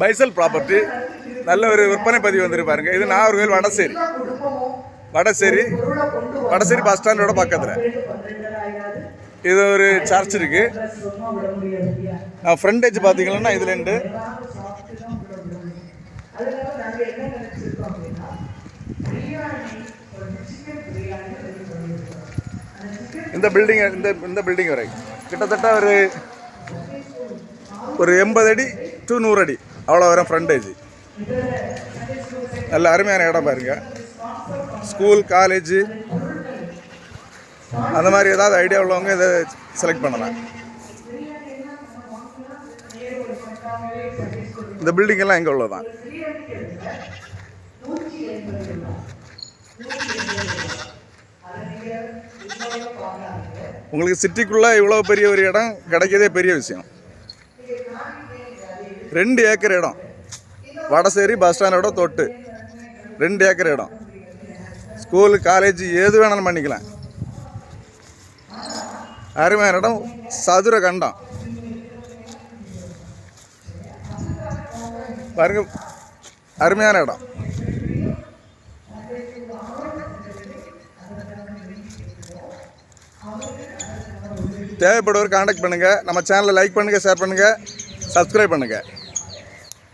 பைசல் property நல்ல ஒரு விற்பனை பதிவு வந்திருப்பாருங்க இது நாகர்கோவில் வடசேரி. வடசேரி. வடசேரி பஸ் ஸ்டாண்டோட பக்கத்தில். இது ஒரு சர்ச் இருக்கு. ஃப்ரண்டேஜ் பார்த்தீங்கன்னா இதுல ரெண்டு. இந்த பில்டிங் இந்த இந்த பில்டிங் வரை கிட்டத்தட்ட ஒரு ஒரு எண்பது அடி டு நூறு அடி. அவ்வளோ வரும் ஃப்ரண்டேஜ் நல்ல அருமையான இடம் பாருங்க. ஸ்கூல் காலேஜ் அந்த மாதிரி ஏதாவது ஐடியா உள்ளவங்க இதை செலக்ட் பண்ணலாம். இந்த பில்டிங் எல்லாம் இங்கே உள்ளதான் உங்களுக்கு சிட்டிக்குள்ளே இவ்வளோ பெரிய ஒரு இடம் கிடைக்கிறதே பெரிய விஷயம். ரெண்டு ஏக்கர் இடம். வடசேரி பஸ் ஸ்டாண்டோட தொட்டு. ரெண்டு ஏக்கர் இடம். ஸ்கூலு காலேஜ் எது வேணாலும் பண்ணிக்கலாம். அருமையான இடம் சதுர கண்டம். பாருங்க அருமையான இடம். தேவைப்படுவோர் காண்டாக்ட் பண்ணுங்கள் நம்ம சேனலை லைக் பண்ணுங்கள் ஷேர் பண்ணுங்கள் சப்ஸ்கிரைப் பண்ணுங்கள்